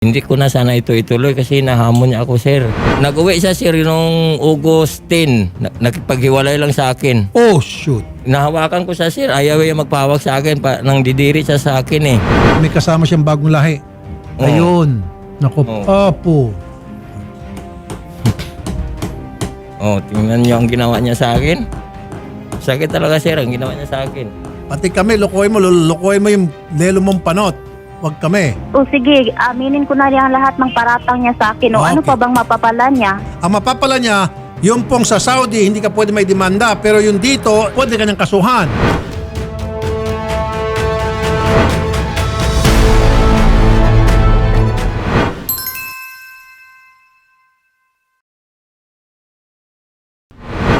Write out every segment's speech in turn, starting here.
Hindi ko na sana ito ituloy kasi nahamon niya ako, sir. Nag-uwi siya, sir, noong August 10. Na- nakipaghiwalay lang sa akin. Oh, shoot. Nahawakan ko siya, sir. Ayaw niya magpahawak sa akin. Pa, nang didiri siya sa akin, eh. May kasama siyang bagong lahi. Oo. Ayun. Naku, Oo. apo. Oh, tingnan niyo ang ginawa niya sa akin. Sakit talaga, sir, ang ginawa niya sa akin. Pati kami, lukuhin mo, lulukuhin mo yung lelo mong panot. Huwag kami. O sige, aminin ko na rin lahat ng paratang niya sa akin. O ano Okay. pa bang mapapala niya? Ang mapapala niya, yung pong sa Saudi, hindi ka pwede may demanda. Pero yung dito, pwede ka niyang kasuhan.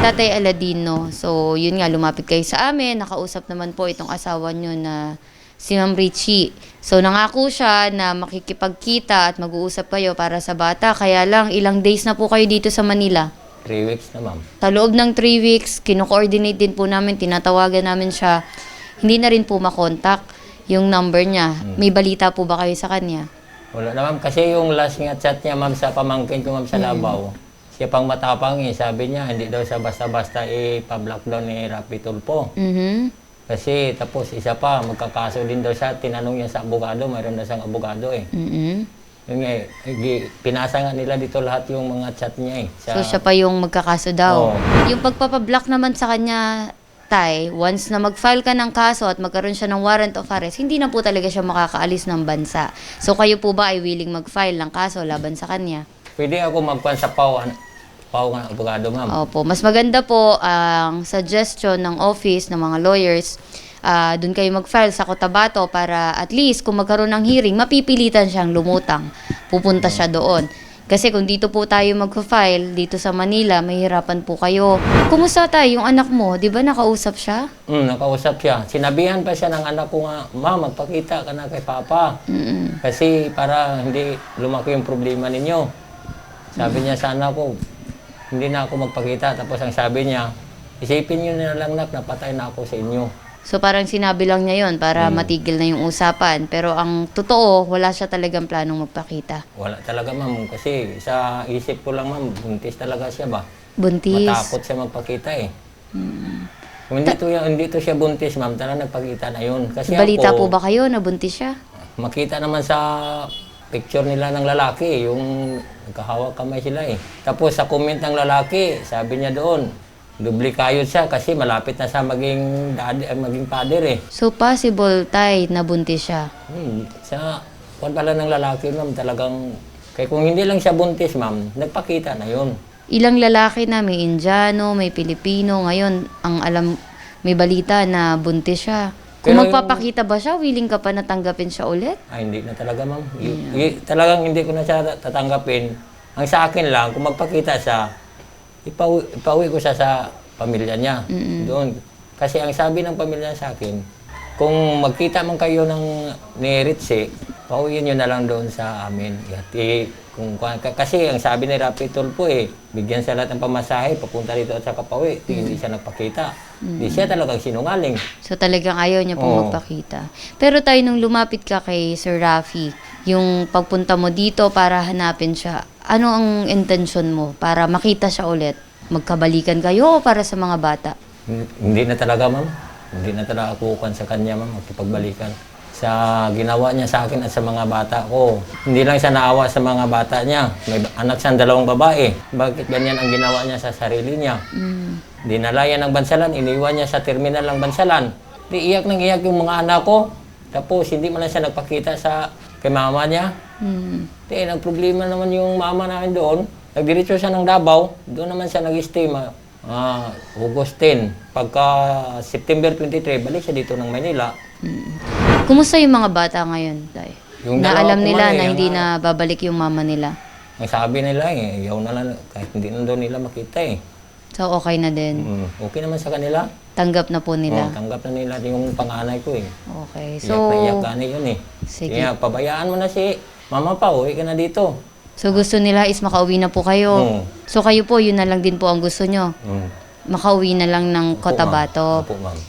Tatay Aladino. So, yun nga, lumapit kayo sa amin. Nakausap naman po itong asawa nyo na si Ma'am Richie. So, nangako siya na makikipagkita at mag-uusap kayo para sa bata. Kaya lang, ilang days na po kayo dito sa Manila. Three weeks na, ma'am. Sa loob ng three weeks, kino-coordinate din po namin, tinatawagan namin siya. Hindi na rin po makontak yung number niya. May balita po ba kayo sa kanya? Wala na, ma'am. Kasi yung last nga chat niya, ma'am, sa pamangkin ko, ma'am, sa Labaw. Siya pang matapang, eh. Sabi niya, hindi daw siya basta-basta i-block daw ni Rapi Tulpo. Mhm. Kasi tapos isa pa, magkakaso din daw siya. Tinanong niya sa abogado, mayroon na siyang abogado eh. Mhm. Yung eh, gi- pinasa nga nila dito lahat yung mga chat niya eh. Sa, So, siya pa yung magkakaso daw. Oo. Yung pagpapablock naman sa kanya, Tay, once na mag-file ka ng kaso at magkaroon siya ng warrant of arrest, hindi na po talaga siya makakaalis ng bansa. So, kayo po ba ay willing mag-file ng kaso laban sa kanya? Pwede ako magpan sa PAW, an- PAW nga abogado ma'am. Opo. Mas maganda po ang suggestion ng office ng mga lawyers, ah doon kayo mag-file sa Cotabato para at least kung magkaroon ng hearing, mapipilitan siyang lumutang. Pupunta siya doon. Kasi kung dito po tayo mag-file, dito sa Manila, mahirapan po kayo. Kumusta tayo, yung anak mo? Di ba nakausap siya? Mm, nakausap siya. Sinabihan pa siya ng anak ko nga, Ma, magpakita ka na kay Papa. Mm-mm. Kasi para hindi lumaki yung problema ninyo. Sabi niya sa anak ko, hindi na ako magpakita. Tapos ang sabi niya, isipin niyo na lang nak, napatay na ako sa inyo. So parang sinabi lang niya yon para matigil na yung usapan. Pero ang totoo, wala siya talagang planong magpakita. Wala talaga ma'am. Kasi sa isip ko lang ma'am, buntis talaga siya ba? Buntis. Matakot siya magpakita eh. Kung hindi to, hindi to siya buntis ma'am, talaga nagpakita na yun. Kasi Balita ako, po ba kayo na buntis siya? makita naman sa picture nila ng lalaki, yung nagkahawak kamay sila eh. Tapos sa comment ng lalaki, sabi niya doon, dubli kayod siya kasi malapit na siya maging daddy, eh, maging father eh. So possible tay na buntis siya. Hmm, sa kwan pala ng lalaki ma'am, talagang, kaya kung hindi lang siya buntis ma'am, nagpakita na yun. Ilang lalaki na may Indiano, may Pilipino, ngayon ang alam may balita na buntis siya. Kung Pero magpapakita ba siya, willing ka pa natanggapin siya ulit? Ay, hindi na talaga, ma'am. Y- y- talagang hindi ko na siya tatanggapin. Ang sa akin lang, kung magpakita siya, ipauwi, ipauwi ko siya sa pamilya niya. Doon. Kasi ang sabi ng pamilya sa akin, kung magkita man kayo ng ni Ritzy, pauwiin nyo na lang doon sa amin. At, eh, kung, kasi ang sabi ni Rapi Tulpo eh, bigyan siya lahat ng pamasahe, papunta dito at sa Kapawi. Hindi siya nagpakita. Hindi siya talagang sinungaling. So talagang ayaw niya pong Oo. magpakita. Pero tayo nung lumapit ka kay Sir Rafi, yung pagpunta mo dito para hanapin siya, ano ang intention mo para makita siya ulit? Magkabalikan kayo o para sa mga bata? Hindi na talaga, ma'am. Hindi na talaga ako kukuhan sa kanya, ma'am, magkipagbalikan. Sa ginawa niya sa akin at sa mga bata ko. Hindi lang siya naawa sa mga bata niya. May anak siyang dalawang babae. Bakit ganyan ang ginawa niya sa sarili niya? Mm. Dinala yan ng bansalan, iniwan niya sa terminal ng bansalan. Di iyak nang iyak yung mga anak ko. Tapos hindi man lang siya nagpakita sa kay mama niya. Mm. Di, ang problema naman yung mama namin doon. Nagdiretso siya ng Davao. Doon naman siya nag-stay. Ah, August 10. Pagka September 23, balik siya dito ng Manila. Kumusta yung mga bata ngayon, Tay? Yung na dalawa alam nila na yung hindi na babalik yung mama nila. Ang sabi nila eh, yaw na lang, kahit hindi na daw nila makita eh. So okay na din. Mm, okay naman sa kanila. Tanggap na po Oh, nila. tanggap na nila yung panganay ko eh. Okay. Iyak So na iyak gani yun eh. Sige. Kaya pabayaan mo na si mama pa, uwi ka na dito. So gusto nila is makauwi na po kayo. Oo. So kayo po, yun na lang din po ang gusto nyo. Mm. Makauwi na lang ng Opo, Cotabato. ma'am. Opo, ma'am.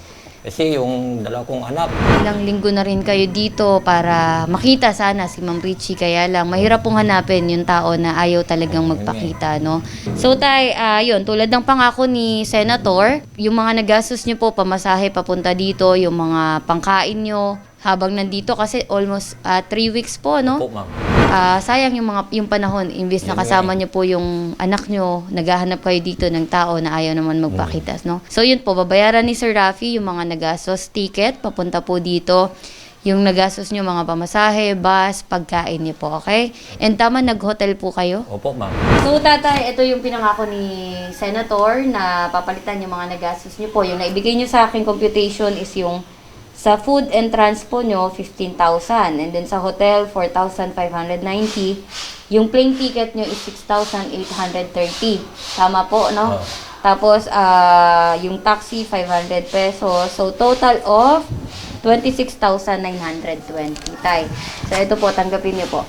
Kasi yung dalawa kong anak, Ilang linggo na rin kayo dito para makita sana si Ma'am Richie. Kaya lang, mahirap pong hanapin yung tao na ayaw talagang magpakita, no? So, tay, ah, yun, tulad ng pangako ni Senator, yung mga nagastos nyo po, pamasahe papunta dito, yung mga pangkain nyo, habang nandito kasi almost 3 weeks po, no? po ma'am. Ah, sayang yung mga yung panahon imbes na kasama niyo po yung anak niyo, naghahanap kayo dito ng tao na ayaw naman magpakita, no? So yun po, babayaran ni Sir Rafi yung mga nagastos ticket papunta po dito. Yung nagastos niyo mga pamasahe, bus, pagkain niyo po, okay? And tama nag-hotel po kayo? Opo ma'am. So tatay, ito yung pinangako ni Senator na papalitan yung mga nagastos niyo po. Yung naibigay niyo sa aking computation is yung sa food and transpo nyo, 15,000. And then sa hotel, 4,590. Yung plane ticket nyo is 6,830. Tama po, no? Oo. Tapos, ah, yung taxi, 500 pesos. So, total of 26,920, tay. So, ito po, tanggapin niyo po.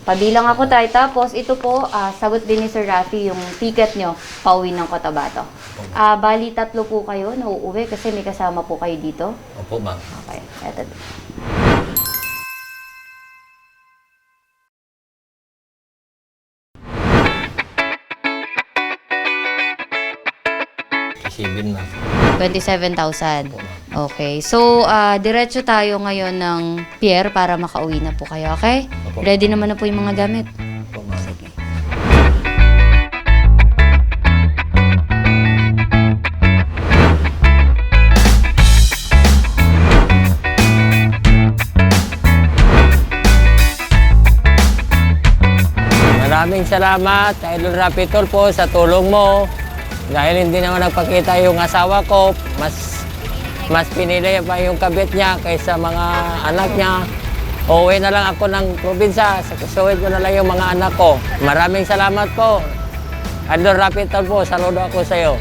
Pabilang ako, tay. Tapos, ito po, ah, sagot din ni Sir Rafi yung ticket nyo, pauwi ng Cotabato. Ah, bali, tatlo po kayo na uuwi kasi may kasama po kayo dito. Opo ma'am. Okay, eto. Isipin ma'am. 27,000. Okay. So, ah, diretso tayo ngayon ng pier para makauwi na po kayo, okay? Opo. Ready naman na po yung mga gamit. Maraming salamat, Idol Rapitol po, sa tulong mo. Dahil hindi naman nagpakita yung asawa ko, mas mas pinili pa yung kabit niya kaysa mga anak niya. Uuwi na lang ako ng probinsya, susuwid ko na lang yung mga anak ko. Maraming salamat po. Idol Rapitol po, saludo ako sa iyo.